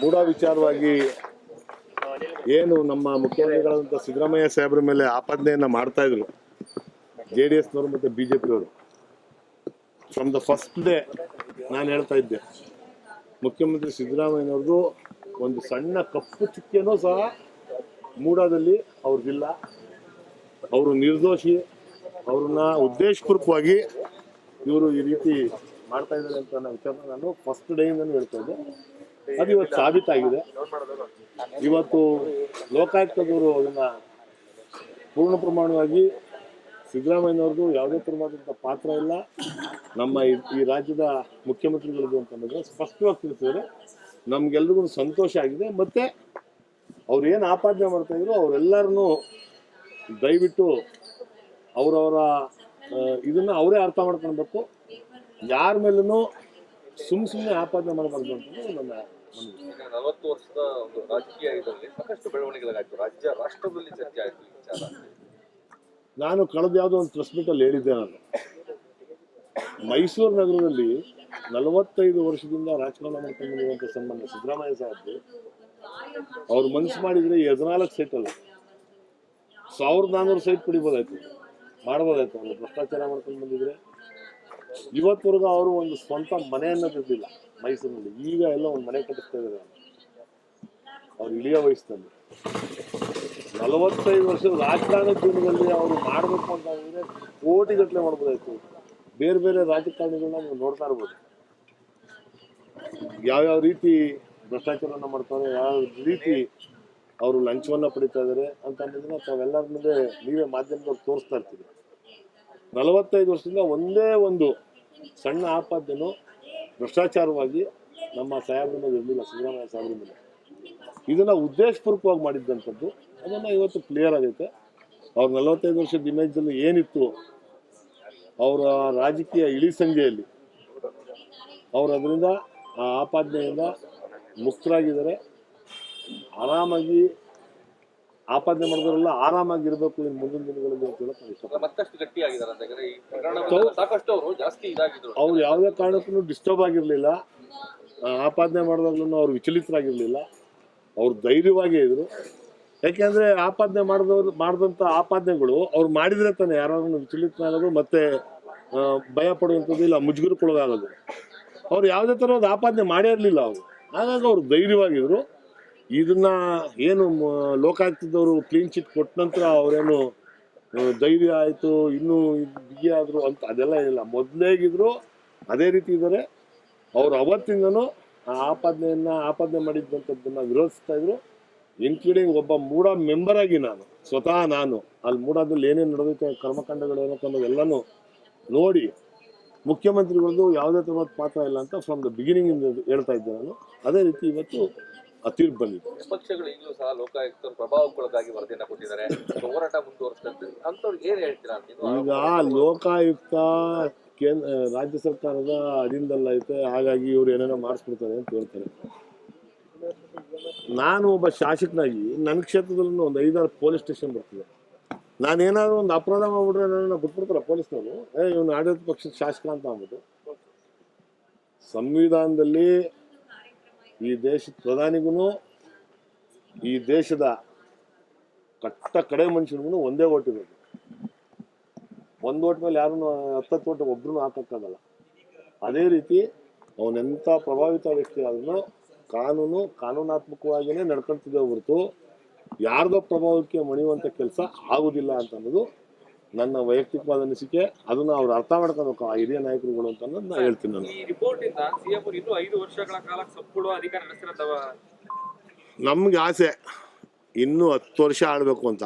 ಮೂಢ ವಿಚಾರವಾಗಿ ಏನು ನಮ್ಮ ಮುಖ್ಯಮಂತ್ರಿಗಳಾದಂಥ ಸಿದ್ದರಾಮಯ್ಯ ಸಾಹೇಬ್ರ ಮೇಲೆ ಆಪಾದನೆಯನ್ನ ಮಾಡ್ತಾ ಇದ್ರು. ಜೆ ಡಿ ಎಸ್ನವರು ಮತ್ತು ಬಿ ಜೆ ಪಿಯವರು. ಫ್ರಮ್ ದ ಫಸ್ಟ್ ಡೇ ನಾನು ಹೇಳ್ತಾ ಇದ್ದೆ. ಮುಖ್ಯಮಂತ್ರಿ ಸಿದ್ದರಾಮಯ್ಯನವ್ರದ್ದು ಒಂದು ಸಣ್ಣ ಕಪ್ಪು ಚುಕ್ಕೆನೂ ಸಹ ಮೂಡಾದಲ್ಲಿ ಅವ್ರದ್ದಿಲ್ಲ ಅವರು ನಿರ್ದೋಷಿ. ಅವ್ರನ್ನ ಉದ್ದೇಶಪೂರ್ವಕವಾಗಿ ಇವರು ಈ ರೀತಿ ಮಾಡ್ತಾ ಇದ್ದಾರೆ ಅಂತ ವಿಚಾರ ನಾನು ಫಸ್ಟ್ ಡೇಯಿಂದನೂ ಹೇಳ್ತಾ ಇದ್ದೆ. ಅದು ಇವತ್ತು ಸಾಬೀತಾಗಿದೆ. ಇವತ್ತು ಲೋಕಾಯುಕ್ತದವರು ಅದನ್ನು ಪೂರ್ಣ ಪ್ರಮಾಣವಾಗಿ ಸಿದ್ದರಾಮಯ್ಯನವ್ರದ್ದು ಯಾವುದೇ ತರವಾದಂಥ ಪಾತ್ರ ಇಲ್ಲ. ನಮ್ಮ ಈ- ರಾಜ್ಯದ ಮುಖ್ಯಮಂತ್ರಿಗಳದ್ದು ಅಂತಂದ್ರೆ ಸ್ಪಷ್ಟವಾಗಿ ತಿಳಿಸಿದರೆ ನಮ್ಗೆಲ್ರಿಗೂ ಸಂತೋಷ ಆಗಿದೆ. ಮತ್ತು ಅವ್ರು ಏನು ಆಪಾದನೆ ಮಾಡ್ತಾಯಿದ್ರು ಅವರೆಲ್ಲರೂ ದಯವಿಟ್ಟು ಅವರವರ ಇದನ್ನು ಅವರೇ ಅರ್ಥ ಮಾಡ್ಕೊಳ್ಬೇಕು. ಯಾರ ಮೇಲೂ ಸುಮ್ ಸುಮ್ಮನೆ ಆಪಾದನೆ ಮಾಡಬಾರ್ದು ಅಂತ ನನ್ನ. ಈಗ ನಲವತ್ತು ವರ್ಷದ ಒಂದು ರಾಜಕೀಯ ಇದರಲ್ಲಿ ಸಾಕಷ್ಟು ಬೆಳವಣಿಗೆಗಳಾಯ್ತು. ರಾಜ್ಯ ರಾಷ್ಟ್ರದಲ್ಲಿ ಚರ್ಚೆ ಆಯ್ತು ಈ ವಿಚಾರ ನಾನು ಕಳೆದ ಯಾವುದೋ ಒಂದು ಪ್ರೆಸ್ ಮೀಟಲ್ಲಿ ಹೇಳಿದ್ದೆ ನಾನು. ಮೈಸೂರು ನಗರದಲ್ಲಿ ನಲವತ್ತೈದು ವರ್ಷದಿಂದ ರಾಜಕಾರಣ ಮಾಡ್ಕೊಂಡು ಬಂದಿರುವಂಥ ಸಂಬಂಧ ಸಿದ್ದರಾಮಯ್ಯ ಸಾಹೇಬ್ ಅವ್ರು ಮನಸ್ಸು ಮಾಡಿದ್ರೆ ಈ ಹದಿನಾಲ್ಕು ಸೈಟ್ ಅಲ್ಲ. ಸಾವಿರದ ನಾನ್ನೂರು ಸೈಟ್ ಪಡಿಬೋದಾಯ್ತು ಮಾಡ್ಬೋದಾಯ್ತು. ಅವರು ಭ್ರಷ್ಟಾಚಾರ ಮಾಡ್ಕೊಂಡು ಬಂದಿದ್ರೆ. ಇವತ್ತವರೆಗೂ ಅವರು ಒಂದು ಸ್ವಂತ ಮನೆ ಅನ್ನೋದಿಲ್ಲ ಮೈಸೂರಿನಲ್ಲಿ. ಈಗ ಎಲ್ಲ ಒಂದು ಮನೆ ಕಟ್ಟಿಸ್ತಾ ಇದ್ದಾರೆ. ಅವ್ರು ಇಳಿಯ ವಯಸ್ಸಿನಲ್ಲಿ. ನಲವತ್ತೈದು ವರ್ಷದ ರಾಜಕಾರಣ ಜೀವನದಲ್ಲಿ ಅವರು ಮಾಡಬೇಕು ಅಂತ ಅಂದ್ರೆ ಕೋಟಿಗಟ್ಟಲೆ ಮಾಡ್ಬೋದಾಯ್ತು. ಬೇರೆ ಬೇರೆ ರಾಜಕಾರಣಿಗಳನ್ನ ನೀವು ನೋಡ್ತಾ ಇರ್ಬೋದು. ಯಾವ್ಯಾವ ರೀತಿ ಭ್ರಷ್ಟಾಚಾರನ ಮಾಡ್ತಾರೆ ಯಾವ ರೀತಿ ಅವರು ಲಂಚವನ್ನ ಪಡಿತಾ ಇದ್ದಾರೆ ಅಂತ ಅನ್ನೋದನ್ನ ತಾವೆಲ್ಲರ ಮುಂದೆ ನೀವೇ ಮಾಧ್ಯಮದವ್ರು ತೋರಿಸ್ತಾ ಇರ್ತೀವಿ ನಲವತ್ತೈದು ವರ್ಷದಿಂದ ಒಂದೇ ಒಂದು ಸಣ್ಣ ಆಪಾದ್ಯನು ಭ್ರಷ್ಟಾಚಾರವಾಗಿ ನಮ್ಮ ಸಾಹೇಬ್ರ ಮೇಲೆ ಇರಲಿಲ್ಲ ಸಿದ್ದರಾಮಯ್ಯ ಸಾಹೇಬ್ರ ಇದನ್ನ ಉದ್ದೇಶಪೂರ್ವಕವಾಗಿ ಮಾಡಿದ್ದಂಥದ್ದು, ಅದನ್ನು ಇವತ್ತು ಕ್ಲಿಯರ್ ಆಗೈತೆ. ಅವ್ರ ನಲವತ್ತೈದು ವರ್ಷದ ಇಮೇಜಲ್ಲಿ ಏನಿತ್ತು, ಅವರ ರಾಜಕೀಯ ಇಳಿ ಸಂಜೆಯಲ್ಲಿ. ಅವ್ರು ಅದರಿಂದ, ಆ ಆಪಾದನೆಯಿಂದ ಮುಕ್ತರಾಗಿದ್ದಾರೆ. ಆರಾಮಾಗಿ ಆಪಾದನೆ ಮಾಡಿದವರೆಲ್ಲ ಆರಾಮಾಗಿರ್ಬೇಕು ಇನ್ನು ಮುಂದಿನ ದಿನಗಳಲ್ಲಿ ಅಂತ ಹೇಳಕ್ ನಾನು ಇಷ್ಟಪಡ್ತೀನಿ. ಮತ್ತಷ್ಟು ಗಟ್ಟಿಯಾಗಿದ್ದಾರೆ ಅಂತ ಯಾಕಂದ್ರೆ ಈ ಪ್ರಕರಣ ಸಾಕಷ್ಟು ಅವರು ಜಾಸ್ತಿ ಇದಾಗಿದ್ರು. ಅವ್ರು ಯಾವುದೇ ಕಾರಣಕ್ಕೂ ಡಿಸ್ಟರ್ಬ್ ಆಗಿರಲಿಲ್ಲ. ಆಪಾದನೆ ಮಾಡಿದಾಗ್ಲೂ ಅವ್ರು ವಿಚಲಿತರಾಗಿರಲಿಲ್ಲ. ಅವ್ರು ಧೈರ್ಯವಾಗೇ ಇದ್ರು. ಯಾಕೆಂದ್ರೆ ಆಪಾದನೆ ಮಾಡಿದವ್ರು ಮಾಡಿದಂಥ ಆಪಾದನೆಗಳು ಅವ್ರು ಮಾಡಿದ್ರೆ ತಾನೆ ಯಾರಾದ್ರೂ ವಿಚಲಿತನಾಗೋದು ಮತ್ತೆ ಭಯ ಪಡುವಂಥದ್ದು ಇಲ್ಲ ಮುಜುಗರಕ್ಕೊಳಗಾಗೋದು ಅವ್ರು ಯಾವುದೇ ಥರದ ಆಪಾದನೆ ಮಾಡೇ ಇರಲಿಲ್ಲ ಅವರು. ಹಾಗಾಗಿ ಅವ್ರು ಧೈರ್ಯವಾಗಿದ್ರು. ಇದನ್ನ ಏನು ಲೋಕಾಯುಕ್ತದವರು ಕ್ಲೀನ್ ಚಿಟ್ ಕೊಟ್ಟ ನಂತರ ಅವರೇನು ಧೈರ್ಯ ಆಯಿತು, ಇನ್ನೂ ಬಿಗಿ ಆದರು ಅಂತ ಅದೆಲ್ಲ ಏನಿಲ್ಲ. ಮೊದಲೇಗಿದ್ರು ಅದೇ ರೀತಿ ಇದ್ದಾರೆ ಅವರು ಅವತ್ತಿಂದನೂ ಆ ಆಪಾದನೆಯನ್ನ ಆಪಾದನೆ ಮಾಡಿದ್ದಂಥದ್ದನ್ನ ವಿರೋಧಿಸ್ತಾ ಇದ್ರು. ಇನ್ಕ್ಲೂಡಿಂಗ್ ಒಬ್ಬ ಮೂಡ ಮೆಂಬರ್ ಆಗಿ ನಾನು, ಸ್ವತಃ ನಾನು, ಅಲ್ಲಿ ಮೂಡಾದಲ್ಲಿ ಏನೇನು ನಡೆದೈತೆ, ಕರ್ಮಕಾಂಡಗಳು ಏನಕ್ಕೆ ಅನ್ನೋದೆಲ್ಲನೂ ನೋಡಿ ಮುಖ್ಯಮಂತ್ರಿಗಳದ್ದು ಯಾವುದೇ ಥರದ ಪಾತ್ರ ಇಲ್ಲ ಅಂತ ಫ್ರಮ್ ದ ಬಿಗಿನಿಂಗ್ ಹೇಳ್ತಾ ಇದ್ದೆ ನಾನು. ಅದೇ ರೀತಿ ಇವತ್ತು ಆ ತೀರ್ಪು ಬಂದಿದೆ ವಿಪಕ್ಷಗಳು ಈಗಲೂ ಸಹ ಲೋಕಾಯುಕ್ತರು ಪ್ರಭಾವಕ್ಕೊಳಗಾಗಿ ವರದಿಯನ್ನ ಕೊಟ್ಟಿದ್ದಾರೆ. ಹೋರಾಟ ಮುಂದುವರಿಸ್ತಂತೆ ಅಂತವ್ರಿಗೆ ಏನ್ ಹೇಳ್ತೀರಾ? ಈಗ ಲೋಕಾಯುಕ್ತ ಕೇಂದ್ರ ರಾಜ್ಯ ಸರ್ಕಾರದ ಅಧೀನದಲ್ಲ ಐತೆ ಹಾಗಾಗಿ ಇವ್ರು ಏನೇನೋ ಮಾಡಿಸ್ಬಿಡ್ತಾರೆ ಅಂತ ಹೇಳ್ತಾರೆ. ನಾನು ಒಬ್ಬ ಶಾಸಕನಾಗಿ ನನ್ನ ಕ್ಷೇತ್ರದಲ್ಲೂ ಒಂದು ಐದಾರು ಪೊಲೀಸ್ ಸ್ಟೇಷನ್ ಬರ್ತಿದೆ. ನಾನೇನಾದ್ರು ಒಂದು ಅಪರಾಧ ಮಾಡ್ಬಿಟ್ರೆ ನನ್ನ ಬಿಟ್ಬಿಡ್ತಾರೆ ಪೊಲೀಸ್ನವರು? ಏ ಇವನು ಆಡಳಿತ ಪಕ್ಷದ ಶಾಸಕ ಅಂತ ಅಂದ್ಬಿಟ್ಟು. ಸಂವಿಧಾನದಲ್ಲಿ ಈ ದೇಶದ ಪ್ರಧಾನಿಗೂ ಈ ದೇಶದ ಕಟ್ಟ ಕಡೆ ಮನುಷ್ಯನಿಗೂ ಒಂದೇ ಓಟ್ ಇರೋದು. ಒಂದು ಓಟ್ ಮೇಲೆ ಯಾರನ್ನು, ಹತ್ತತ್ತು ಓಟ್ ಒಬ್ರು ಹಾಕಕ್ಕಾಗಲ್ಲ. ಅದೇ ರೀತಿ ಅವನೆಂಥ ಪ್ರಭಾವಿತ ವ್ಯಕ್ತಿ ಆದ್ರೂ ಕಾನೂನು ಕಾನೂನಾತ್ಮಕವಾಗಿಯೇ ನಡ್ಕೊಂತಿದೆ ಹೊರತು ಯಾರ್ದೋ ಪ್ರಭಾವಕ್ಕೆ ಮಣಿಯುವಂಥ ಕೆಲಸ ಆಗುವುದಿಲ್ಲ ಅಂತ ಅನ್ನೋದು ನನ್ನ ವೈಯಕ್ತಿಕವಾದ ಅನಿಸಿಕೆ ಅದನ್ನ ಅವ್ರು ಅರ್ಥ ಮಾಡ್ಕೋಬೇಕು ಆ ಹಿರಿಯ ನಾಯಕರುಗಳು ಅಂತ ಅನ್ನೋದು ನಾನು ಹೇಳ್ತೀನಿ ನಾನು. ಈ ರಿಪೋರ್ಟ್ ಇಂದ ಸಿಎಂ ಅವರು ಇನ್ನೂ ಐದು ವರ್ಷಗಳ ಕಾಲ ಸಂಪೂರ್ಣ ಅಧಿಕಾರ ನಡೆಸಿರೋ ನಮ್ಗೆ ಆಸೆ ಇನ್ನೂ ಹತ್ತು ವರ್ಷ ಆಡಬೇಕು ಅಂತ.